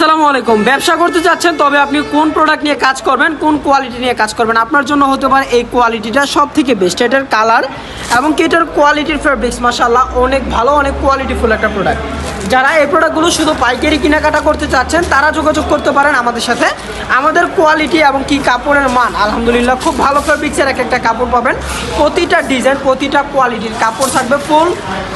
আসসালামু আলাইকুম। ব্যবসা করতে চাচ্ছেন তবে আপনি কোন প্রোডাক্ট নিয়ে কাজ করবেন, কোন কোয়ালিটি নিয়ে কাজ করবেন? আপনার জন্য হতে পারে এই কোয়ালিটিটা সব থেকে বেস্ট এটার কালার এবং কি এটার কোয়ালিটির ফেব্রিক্স মাসাল্লাহ অনেক ভালো, অনেক কোয়ালিটিফুল একটা প্রোডাক্ট যারা এই প্রোডাক্টগুলো শুধু পাইকারি কেনাকাটা করতে চাচ্ছেন, তারা যোগাযোগ করতে পারেন আমাদের সাথে। আমাদের কোয়ালিটি এবং কি কাপড়ের মান, আলহামদুলিল্লাহ খুব ভালো ফেব্রিক্সের এক একটা কাপড় পাবেন। প্রতিটা ডিজাইন প্রতিটা কোয়ালিটির কাপড় থাকবে ফুল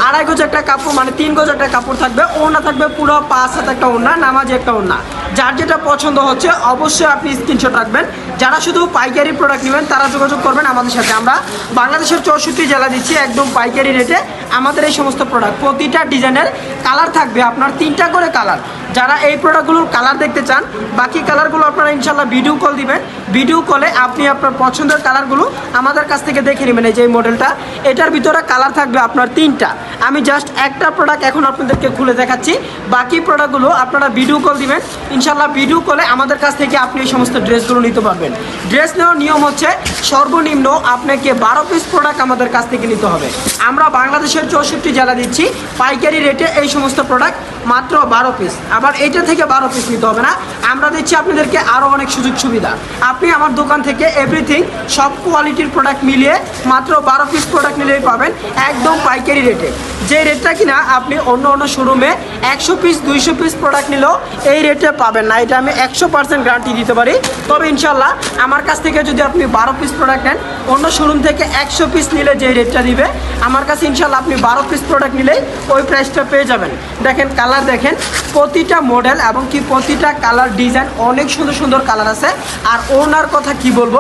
আড়াই গজ একটা কাপড় মানে তিন গজ একটা কাপড় থাকবে। ওড়না থাকবে পুরো পাঁচ হাত একটা ওড়না, নামাজ একটা ওড়না। যার যেটা পছন্দ হচ্ছে, অবশ্যই আপনি স্ক্রিনশট রাখবেন। যারা শুধু পাইকারি প্রোডাক্ট নেবেন, তারা যোগাযোগ করবেন আমাদের সাথে। আমরা বাংলাদেশের চৌষট্টি জেলা দিচ্ছি একদম পাইকারি রেটে আমাদের এই সমস্ত প্রোডাক্ট প্রতিটা ডিজাইনের কালার থাকবে আপনার তিনটা করে কালার যারা এই প্রোডাক্টগুলোর কালার দেখতে চান, বাকি কালারগুলো আপনারা ইনশাল্লাহ ভিডিও কল দিবেন। ভিডিও কলে আপনি আপনার পছন্দের কালারগুলো আমাদের কাছ থেকে দেখে নেবেন এই যে মডেলটা এটার ভিতরে কালার থাকবে আপনার তিনটা। আমি জাস্ট একটা প্রোডাক্ট এখন আপনাদেরকে খুলে দেখাচ্ছি। বাকি প্রোডাক্টগুলো আপনারা ভিডিও কল দিবেন। ইনশাল্লাহ ভিডিও কলে আমাদের কাছ থেকে আপনি এই সমস্ত ড্রেসগুলো নিতে পারবেন। ড্রেস নেওয়ার নিয়ম হচ্ছে সর্বনিম্ন আপনাকে বারো পিস প্রোডাক্ট আমাদের কাছ থেকে নিতে হবে। আমরা বাংলাদেশের চৌষট্টি জেলা দিচ্ছি, পাইকারি রেটে এই সমস্ত প্রোডাক্ট মাত্র বারো পিস আবার এইটা থেকে বারো পিস নিতে হবে না। আমরা দিচ্ছি আপনাদেরকে আরও অনেক সুযোগ সুবিধা। আপনি আমার দোকান থেকে এভরিথিং সব কোয়ালিটির প্রোডাক্ট মিলিয়ে মাত্র বারো পিস প্রোডাক্ট নিলেই পাবেন একদম পাইকারি রেটে যে রেটটা কিনা আপনি অন্য অন্য শোরুমে একশো পিস দুইশো পিস প্রোডাক্ট নিলেও এই রেটে পাবেন না। এটা আমি একশো পার্সেন্ট গ্যারান্টি দিতে পারি। তবে ইনশাল্লাহ আমার কাছ থেকে যদি আপনি বারো পিস প্রোডাক্ট নেন, অন্য শোরুম থেকে একশো পিস নিলে যে রেটটা দিবে, আমার কাছে ইনশাল্লাহ আপনি বারো পিস প্রোডাক্ট নিলেই ওই প্রাইসটা পেয়ে যাবেন। দেখেন কালার দেখেন, প্রতিটা মডেল এবং কি প্রতিটা কালার ডিজাইন অনেক সুন্দর সুন্দর কালার আছে। আর ওনার কথা কি বলব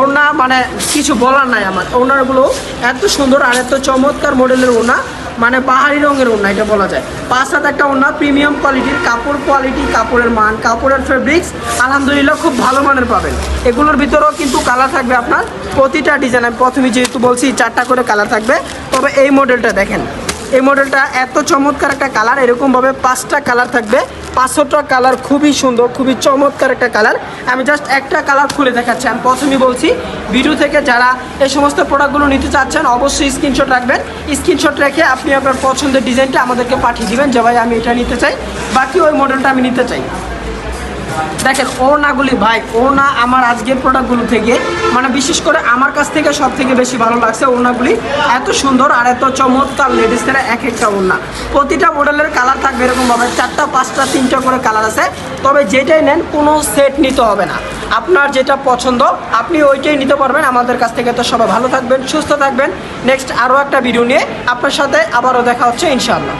ওনা মানে কিছু বলার নাই আমার। ওনারগুলো এত সুন্দর আর এত চমৎকার মডেলের ওনা মানে পাহাড়ি রঙের ওড়না এটা বলা যায়। পাঁচ হাত একটা ওড়না প্রিমিয়াম কোয়ালিটির কাপড় কোয়ালিটি কাপড়ের মান, কাপড়ের ফেব্রিক্স আলহামদুলিল্লাহ খুব ভালো মানের পাবেন। এগুলোর ভিতরেও কিন্তু কালার থাকবে আপনার, প্রতিটা ডিজাইন আমি প্রথমে যেহেতু বলছি, চারটা করে কালার থাকবে, তবে এই মডেলটা দেখেন। এই মডেলটা এত চমৎকার একটা কালার, এরকমভাবে পাঁচটা কালার থাকবে। পাঁচশোটা কালার খুবই সুন্দর, খুবই চমৎকার একটা কালার। আমি জাস্ট একটা কালার খুলে দেখাচ্ছি, আমি প্রথমেই বলছি, ভিডিও থেকে যারা এই সমস্ত প্রোডাক্টগুলো নিতে চাচ্ছেন, অবশ্যই স্ক্রিনশট রাখবেন। স্ক্রিনশট রেখে আপনি আপনার পছন্দের ডিজাইনটা আমাদেরকে পাঠিয়ে দেবেন। যে ভাই, আমি এটা নিতে চাই, বাকি ওই মডেলটা আমি নিতে চাই। দেখেন, ওড়নাগুলি ভাই, ওড়না আমার আজকের প্রোডাক্টগুলো থেকে মানে বিশেষ করে আমার কাছ থেকে সব থেকে বেশি ভালো লাগছে ওড়নাগুলি। এত সুন্দর আর এত চমৎকার লেডিসের এক একটা ওড়না। প্রতিটা মডেলের কালার থাকবে এরকমভাবে, চারটা, পাঁচটা, তিনটা করে কালার আছে। তবে যেটাই নেন, কোনো সেট নিতে হবে না। আপনার যেটা পছন্দ, আপনি ওইটাই নিতে পারবেন। আমাদের কাছ থেকে তো সবাই ভালো থাকবেন, সুস্থ থাকবেন। নেক্সট আরও একটা ভিডিও নিয়ে আপনার সাথে আবারও দেখা হচ্ছে, ইনশাআল্লাহ।